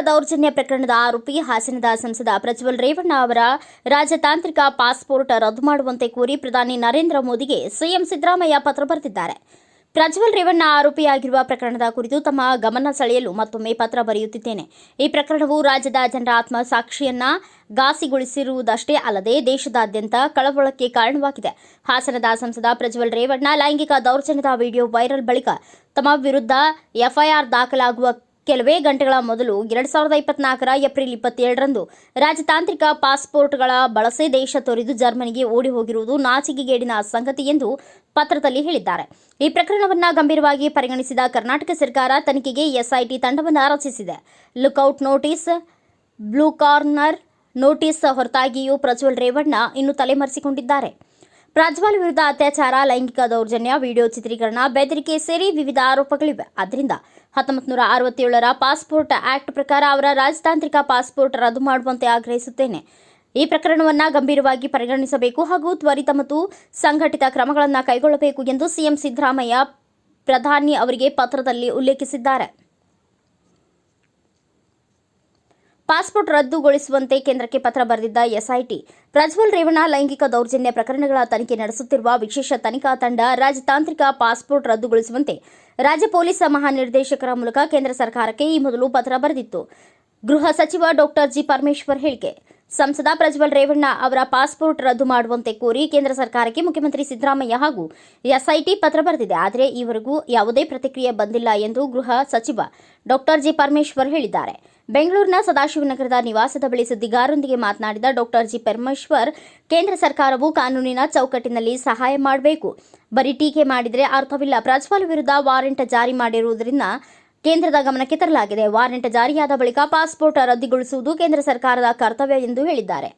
ದೌರ್ಜನ್ಯ ಪ್ರಕರಣದ ಆರೋಪಿ ಹಾಸನದ ಸಂಸದ ಪ್ರಜ್ವಲ್ ರೇವಣ್ಣ ಅವರ ರಾಜತಾಂತ್ರಿಕ ಪಾಸ್ಪೋರ್ಟ್ ರದ್ದು ಮಾಡುವಂತೆ ಕೋರಿ ಪ್ರಧಾನಿ ನರೇಂದ್ರ ಮೋದಿಗೆ ಸಿಎಂ ಸಿದ್ದರಾಮಯ್ಯ ಪತ್ರ ಬರೆದಿದ್ದಾರೆ. ಪ್ರಜ್ವಲ್ ರೇವಣ್ಣ ಆರೋಪಿಯಾಗಿರುವ ಪ್ರಕರಣದ ಕುರಿತು ತಮ್ಮ ಗಮನ ಸೆಳೆಯಲು ಮತ್ತೊಮ್ಮೆ ಪತ್ರ ಬರೆಯುತ್ತಿದ್ದೇನೆ. ಈ ಪ್ರಕರಣವು ರಾಜ್ಯದ ಜನರ ಆತ್ಮಸಾಕ್ಷಿಯನ್ನ ಘಾಸಿಗೊಳಿಸಿರುವುದಷ್ಟೇ ಅಲ್ಲದೆ ದೇಶದಾದ್ಯಂತ ಕಳವಳಕ್ಕೆ ಕಾರಣವಾಗಿದೆ. ಹಾಸನದ ಸಂಸದ ಪ್ರಜ್ವಲ್ ರೇವಣ್ಣ ಲೈಂಗಿಕ ದೌರ್ಜನ್ಯದ ವಿಡಿಯೋ ವೈರಲ್ ಬಳಿಕ ತಮ್ಮ ವಿರುದ್ಧ ಎಫ್ಐಆರ್ ದಾಖಲಾಗುವ ಕೆಲವೇ ಗಂಟೆಗಳ ಮೊದಲು ಎರಡ್ ಸಾವಿರದ ಇಪ್ಪತ್ನಾಲ್ಕರ ಏಪ್ರಿಲ್ ಇಪ್ಪತ್ತೇಳರಂದು ರಾಜತಾಂತ್ರಿಕ ಪಾಸ್ಪೋರ್ಟ್ಗಳ ಬಳಸೆ ದೇಶ ತೊರೆದು ಜರ್ಮನಿಗೆ ಓಡಿ ಹೋಗಿರುವುದು ನಾಚಿಕೆಗೇಡಿನ ಸಂಗತಿ ಎಂದು ಪತ್ರದಲ್ಲಿ ಹೇಳಿದ್ದಾರೆ. ಈ ಪ್ರಕರಣವನ್ನು ಗಂಭೀರವಾಗಿ ಪರಿಗಣಿಸಿದ ಕರ್ನಾಟಕ ಸರ್ಕಾರ ತನಿಖೆಗೆ ಎಸ್ಐಟಿ ತಂಡವನ್ನು ರಚಿಸಿದೆ. Lookout notice, blue corner notice ಹೊರತಾಗಿಯೂ ಪ್ರಜ್ವಲ್ ರೇವಣ್ಣ ಇನ್ನು ತಲೆಮರೆಸಿಕೊಂಡಿದ್ದಾರೆ. ಪ್ರಜ್ವಲ್ ವಿರುದ್ಧ ಅತ್ಯಾಚಾರ, ಲೈಂಗಿಕ ದೌರ್ಜನ್ಯ, ವಿಡಿಯೋ ಚಿತ್ರೀಕರಣ, ಬೆದರಿಕೆ ಸೇರಿ ವಿವಿಧ ಆರೋಪಗಳಿವೆ. ಆದ್ದರಿಂದ ಹತ್ತೊಂಬತ್ತು ನೂರ ಅರವತ್ತೇಳರ ಪಾಸ್ಪೋರ್ಟ್ ಆಕ್ಟ್ ಪ್ರಕಾರ ಅವರ ರಾಜತಾಂತ್ರಿಕ ಪಾಸ್ಪೋರ್ಟ್ ರದ್ದು ಮಾಡುವಂತೆ ಆಗ್ರಹಿಸುತ್ತೇನೆ. ಈ ಪ್ರಕರಣವನ್ನು ಗಂಭೀರವಾಗಿ ಪರಿಗಣಿಸಬೇಕು ಹಾಗೂ ತ್ವರಿತ ಮತ್ತು ಸಂಘಟಿತ ಕ್ರಮಗಳನ್ನು ಕೈಗೊಳ್ಳಬೇಕು ಎಂದು ಸಿಎಂ ಸಿದ್ದರಾಮಯ್ಯ ಪ್ರಧಾನಿ ಅವರಿಗೆ ಪತ್ರದಲ್ಲಿ ಉಲ್ಲೇಖಿಸಿದ್ದಾರೆ. ಪಾಸ್ಪೋರ್ಟ್ ರದ್ದುಗೊಳಿಸುವಂತೆ ಕೇಂದ್ರಕ್ಕೆ ಪತ್ರ ಬರೆದಿದ್ದ ಎಸ್ಐಟಿ. ಪ್ರಜ್ವಲ್ ರೇವಣ್ಣ ಲೈಂಗಿಕ ದೌರ್ಜನ್ಯ ಪ್ರಕರಣಗಳ ತನಿಖೆ ನಡೆಸುತ್ತಿರುವ ವಿಶೇಷ ತನಿಖಾ ತಂಡ ರಾಜತಾಂತ್ರಿಕ ಪಾಸ್ಪೋರ್ಟ್ ರದ್ದುಗೊಳಿಸುವಂತೆ ರಾಜ್ಯ ಪೊಲೀಸ್ ಮಹಾನಿರ್ದೇಶಕರ ಮೂಲಕ ಕೇಂದ್ರ ಸರ್ಕಾರಕ್ಕೆ ಈ ಮೊದಲು ಪತ್ರ ಬರೆದಿತ್ತು. ಗೃಹ ಸಚಿವ ಡಾಕ್ಟರ್ ಜಿ ಪರಮೇಶ್ವರ್ ಹೇಳಿಕೆ. ಸಂಸದ ಪ್ರಜ್ವಲ್ ರೇವಣ್ಣ ಅವರ ಪಾಸ್ಪೋರ್ಟ್ ರದ್ದು ಮಾಡುವಂತೆ ಕೋರಿ ಕೇಂದ್ರ ಸರ್ಕಾರಕ್ಕೆ ಮುಖ್ಯಮಂತ್ರಿ ಸಿದ್ದರಾಮಯ್ಯ ಹಾಗೂ ಎಸ್ಐಟಿ ಪತ್ರ ಬರೆದಿದೆ. ಆದರೆ ಈವರೆಗೂ ಯಾವುದೇ ಪ್ರತಿಕ್ರಿಯೆ ಬಂದಿಲ್ಲ ಎಂದು ಗೃಹ ಸಚಿವ ಡಾಕ್ಟರ್ ಜಿ ಪರಮೇಶ್ವರ್ ಹೇಳಿದ್ದಾರೆ. ಬೆಂಗಳೂರಿನ ಸದಾಶಿವನಗರದ ನಿವಾಸದ ಬಳಿ ಸುದ್ದಿಗಾರರೊಂದಿಗೆ ಮಾತನಾಡಿದ ಡಾಕ್ಟರ್ ಜಿ ಪರಮೇಶ್ವರ್, ಕೇಂದ್ರ ಸರ್ಕಾರವು ಕಾನೂನಿನ ಚೌಕಟ್ಟಿನಲ್ಲಿ ಸಹಾಯ ಮಾಡಬೇಕು. ಬರೀ ಟೀಕೆ ಮಾಡಿದರೆ ಅರ್ಥವಿಲ್ಲ. ಪ್ರಜ್ವಲ್ ವಿರುದ್ಧ ವಾರೆಂಟ್ ಜಾರಿ ಮಾಡಿರುವುದರಿಂದ ಕೇಂದ್ರದ ಗಮನಕ್ಕೆ ತರಲಾಗಿದೆ. ವಾರಂಟ್ ಜಾರಿಯಾದ ಬಳಿಕ ಪಾಸ್ಪೋರ್ಟ್ ರದ್ದುಗೊಳಿಸುವುದು ಕೇಂದ್ರ ಸರ್ಕಾರದ ಕರ್ತವ್ಯ ಎಂದು ಹೇಳಿದ್ದಾರೆ.